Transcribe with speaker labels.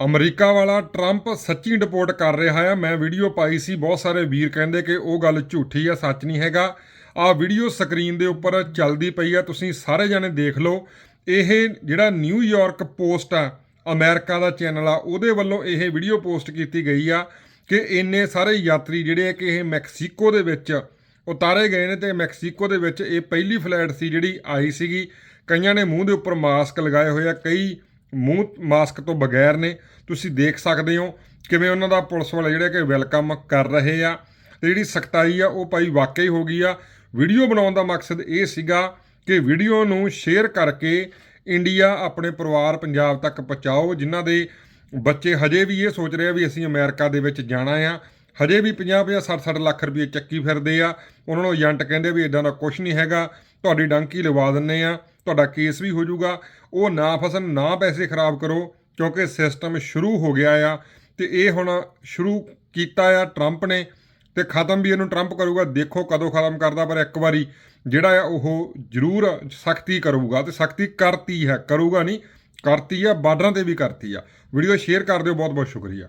Speaker 1: America ਵਾਲਾ Trump ਸੱਚੀ deport ਕਰ ਰਿਹਾ ਆ ਮੈਂ ਵੀਡੀਓ ਪਾਈ ਸੀ, ਬਹੁਤ ਸਾਰੇ ਵੀਰ ਕਹਿੰਦੇ ਕਿ ਉਹ ਗੱਲ ਝੂਠੀ ਆ ਸੱਚ ਨਹੀਂ ਹੈਗਾ। ਆ ਵੀਡੀਓ ਸਕਰੀਨ ਦੇ ਉੱਪਰ ਚੱਲਦੀ ਪਈ ਆ ਤੁਸੀਂ ਸਾਰੇ ਜਣੇ ਦੇਖ ਲਓ। ਇਹ ਜਿਹੜਾ ਨਿਊਯਾਰਕ ਪੋਸਟ ਆ, ਅਮਰੀਕਾ ਦਾ ਚੈਨਲ ਆ, ਉਹਦੇ ਵੱਲੋਂ ਇਹ ਵੀਡੀਓ ਪੋਸਟ ਕੀਤੀ ਗਈ ਆ ਕਿ ਇੰਨੇ ਸਾਰੇ ਯਾਤਰੀ ਜਿਹੜੇ ਕਿ ਇਹ ਮੈਕਸੀਕੋ ਦੇ ਵਿੱਚ ਉਤਾਰੇ ਗਏ ਨੇ ਤੇ ਮੈਕਸੀਕੋ ਦੇ ਵਿੱਚ ਇਹ ਪਹਿਲੀ ਫਲੈਟ ਸੀ ਜਿਹੜੀ ਆਈ ਸੀਗੀ। ਕਈਆਂ ਨੇ ਮੂੰਹ ਦੇ ਉੱਪਰ ਮਾਸਕ ਲਗਾਏ ਹੋਏ ਆ, ਕਈ ਮੂੰਹ ਮਾਸਕ ਤੋਂ ਬਗੈਰ ਨੇ। ਤੁਸੀਂ ਦੇਖ ਸਕਦੇ ਹੋ ਕਿਵੇਂ ਉਹਨਾਂ ਦਾ ਪੁਲਿਸ ਵਾਲੇ ਜਿਹੜੇ ਕਿ ਵੈਲਕਮ ਕਰ ਰਹੇ ਆ। ਤੇ ਜਿਹੜੀ ਸਖਤਾਈ ਆ, ਉਹ ਭਾਈ ਵਾਕਈ ਹੋ ਗਈ ਆ। ਵੀਡੀਓ ਬਣਾਉਣ ਦਾ ਮਕਸਦ ਇਹ ਸੀਗਾ ਕਿ ਵੀਡੀਓ ਨੂੰ ਸ਼ੇਅਰ ਕਰਕੇ ਇੰਡੀਆ ਆਪਣੇ ਪਰਿਵਾਰ ਪੰਜਾਬ ਤੱਕ ਪਹੁੰਚਾਓ, ਜਿਨ੍ਹਾਂ ਦੇ ਬੱਚੇ ਹਜੇ ਵੀ ਇਹ ਸੋਚ ਰਹੇ ਆ ਵੀ ਅਸੀਂ ਅਮਰੀਕਾ ਦੇ ਵਿੱਚ ਜਾਣਾ ਆ। ਹਜੇ ਵੀ 50-50 60-60 ਲੱਖ ਰੁਪਏ ਚੱਕੀ ਫਿਰਦੇ ਆ। ਉਹਨਾਂ ਨੂੰ ਏਜੰਟ ਕਹਿੰਦੇ ਵੀ ਇਦਾਂ ਦਾ ਕੁਝ ਨਹੀਂ ਹੈਗਾ। ਤੁਹਾਡੀ ਡੰਕੀ ਲਵਾ ਦਿੰਨੇ ਆ। ਤੁਹਾਡਾ ਕੇਸ ਵੀ ਹੋ ਜਾਊਗਾ। ਉਹ ਨਾ ਫਸਣ, ਨਾ ਪੈਸੇ ਖਰਾਬ ਕਰੋ, ਕਿਉਂਕਿ ਸਿਸਟਮ ਸ਼ੁਰੂ ਹੋ ਗਿਆ ਆ ਤੇ ਇਹ ਹੁਣ ਸ਼ੁਰੂ ਕੀਤਾ ਆ ਟਰੰਪ ਨੇ ਤੇ ਖਤਮ ਵੀ ਇਹਨੂੰ ਟਰੰਪ ਕਰੂਗਾ। ਦੇਖੋ ਕਦੋਂ ਖਤਮ ਕਰਦਾ, ਪਰ ਇੱਕ ਵਾਰੀ ਜਿਹੜਾ ਆ ਉਹ ਜ਼ਰੂਰ ਸਖਤੀ ਕਰੂਗਾ ਤੇ ਸਖਤੀ ਕਰਤੀ ਹੈ, ਕਰੂਗਾ ਨਹੀਂ, ਕਰਤੀ ਆ, ਬਾਰਡਰਾਂ ਤੇ ਵੀ ਕਰਤੀ ਆ। ਵੀਡੀਓ ਸ਼ੇਅਰ ਕਰ ਦਿਓ ਬਹੁਤ ਬਹੁਤ ਸ਼ੁਕਰੀਆ।